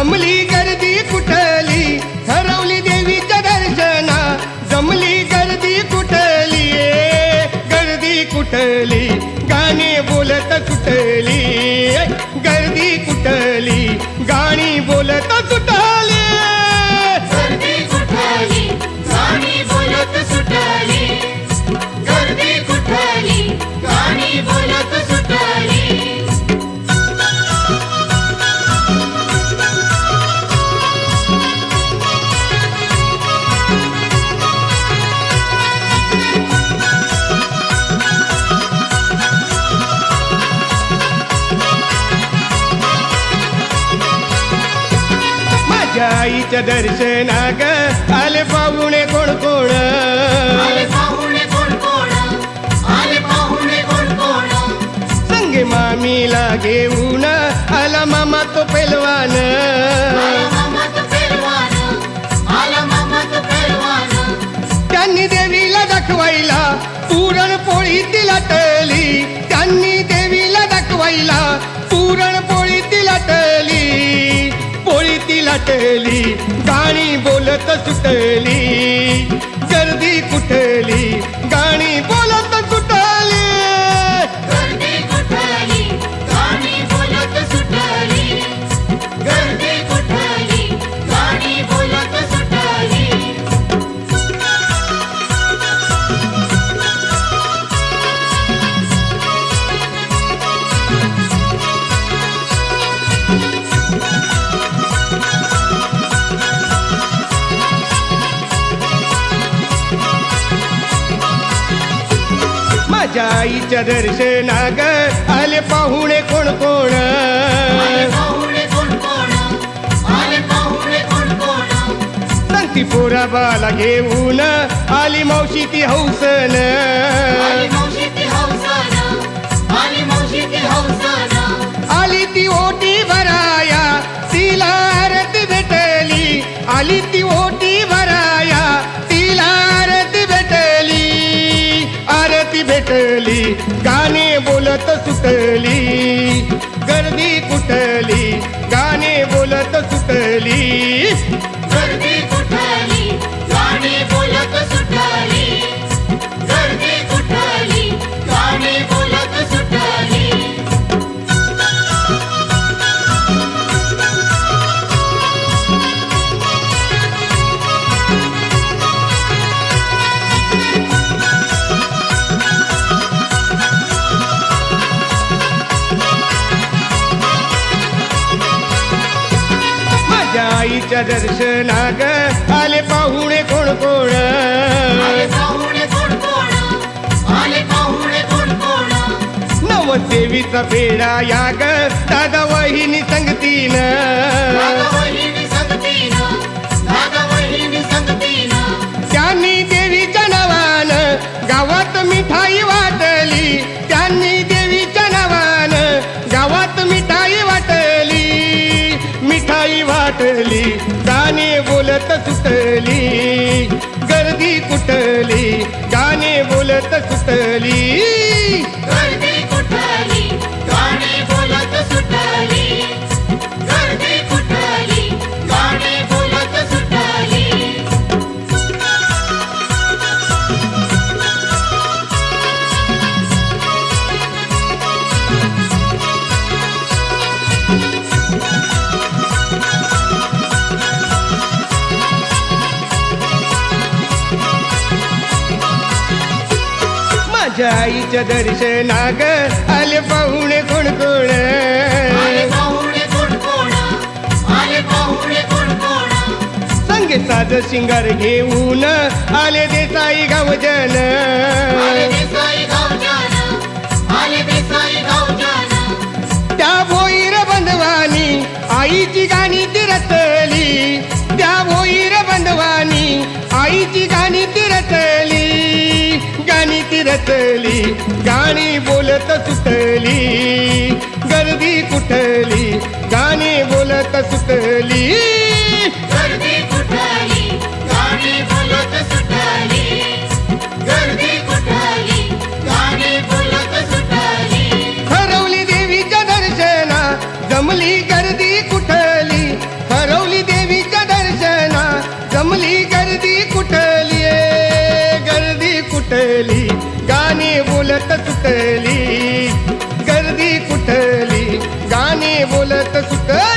जमली गर्दी कुठली? हरवली देवीच्या दर्शना. जमली गर्दी कुठली? गर्दी कुठली? गाणी बोलत कुठली गर्दी कुठली? गाणी बोलत सुटली. माझ्या आईच्या दर्शना ग आले पाहुणे कोण कोण संगे मामीला घेऊन आला मामा तो पेलवान. त्यांनी देवीला दाखवायला पुरणपोळी तिला टली त्यांनी देवीला दाखवायला पुरणपोळी तिला टली पोळी गाणी बोलत सुटली. माझ्या आईच्या दर्शना ग आले पाहुणे कोण कोण? सांगती पोरा बाला घेऊन आली मावशी ती हौसन. आली मावशी ती हौसन. आली मावशी ती हौसन. आली ती ओटी भराया तिला सुटली गर्दी कुठली गाणे बोलत सुटली. आईच्या दर्शना ग आले पाहुणे कोण कोण कोण नवदेवीचा फेडा या ग दादा वहिनी संगतीन. वाटली गाणे बोलत सुटली माझ्या आईच्या दर्शना ग आले पाहुणे कोण कोण आले पाहुणे कोण कोण आले पाहुणे कोण कोण संगे साज शिंगार घेऊन आले देसाई गावजन. आले देसाई गावजान. ती रचली गाणी बोलत सुटली गर्दी कुठली गाणी बोलत सुटली Tá chutando